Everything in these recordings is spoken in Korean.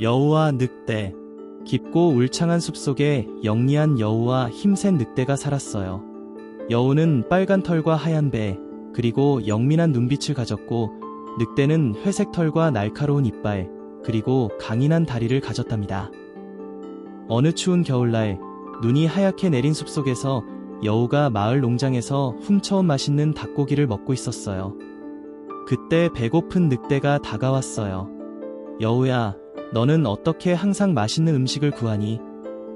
여우와 늑대. 깊고 울창한 숲속에 영리한 여우와 힘센 늑대가 살았어요. 여우는 빨간 털과 하얀 배, 그리고 영민한 눈빛을 가졌고, 늑대는 회색 털과 날카로운 이빨, 그리고 강인한 다리를 가졌답니다. 어느 추운 겨울날, 눈이 하얗게 내린 숲속에서 여우가 마을 농장에서 훔쳐온 맛있는 닭고기를 먹고 있었어요. 그때 배고픈 늑대가 다가왔어요. 여우야, 너는 어떻게 항상 맛있는 음식을 구하니?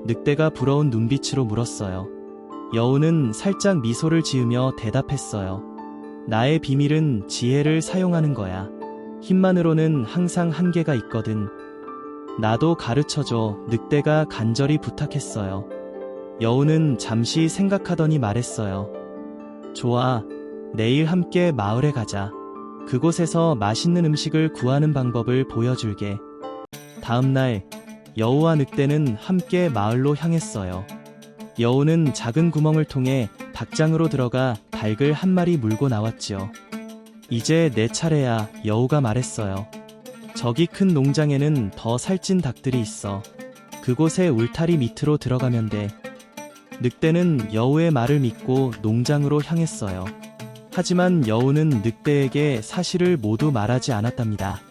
늑대가 부러운 눈빛으로 물었어요. 여우는 살짝 미소를 지으며 대답했어요. 나의 비밀은 지혜를 사용하는 거야. 힘만으로는 항상 한계가 있거든. 나도 가르쳐줘. 늑대가 간절히 부탁했어요. 여우는 잠시 생각하더니 말했어요. 좋아. 내일 함께 마을에 가자. 그곳에서 맛있는 음식을 구하는 방법을 보여줄게. 다음날 여우와 늑대는 함께 마을로 향했어요. 여우는 작은 구멍을 통해 닭장으로 들어가 닭을 한 마리 물고 나왔지요. 이제 내 차례야, 여우가 말했어요. 저기 큰 농장에는 더 살찐 닭들이 있어. 그곳에 울타리 밑으로 들어가면 돼. 늑대는 여우의 말을 믿고 농장으로 향했어요. 하지만 여우는 늑대에게 사실을 모두 말하지 않았답니다.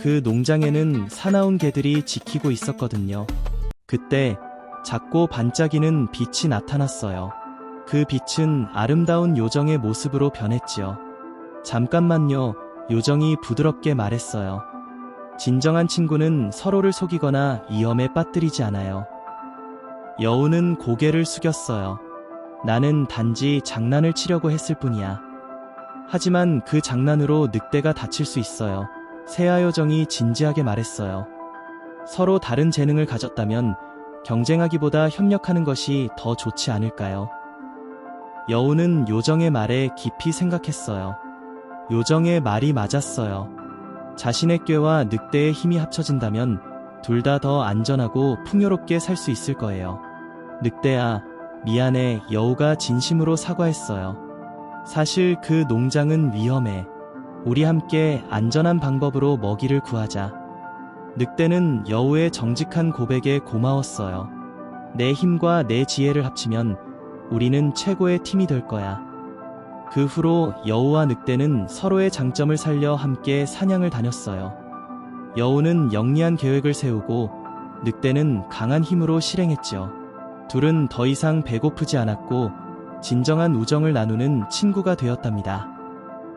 그 농장에는 사나운 개들이 지키고 있었거든요. 그때 작고 반짝이는 빛이 나타났어요. 그 빛은 아름다운 요정의 모습으로 변했지요. 잠깐만요, 요정이 부드럽게 말했어요. 진정한 친구는 서로를 속이거나 위험에 빠뜨리지 않아요. 여우는 고개를 숙였어요. 나는 단지 장난을 치려고 했을 뿐이야. 하지만 그 장난으로 늑대가 다칠 수 있어요. 세아 요정이 진지하게 말했어요. 서로 다른 재능을 가졌다면 경쟁하기보다 협력하는 것이 더 좋지 않을까요? 여우는 요정의 말에 깊이 생각했어요. 요정의 말이 맞았어요. 자신의 꾀와 늑대의 힘이 합쳐진다면 둘 다 더 안전하고 풍요롭게 살 수 있을 거예요. 늑대야, 미안해. 여우가 진심으로 사과했어요. 사실 그 농장은 위험해. 우리 함께 안전한 방법으로 먹이를 구하자. 늑대는 여우의 정직한 고백에 고마웠어요. 내 힘과 내 지혜를 합치면 우리는 최고의 팀이 될 거야. 그 후로 여우와 늑대는 서로의 장점을 살려 함께 사냥을 다녔어요. 여우는 영리한 계획을 세우고 늑대는 강한 힘으로 실행했지요. 둘은 더 이상 배고프지 않았고 진정한 우정을 나누는 친구가 되었답니다.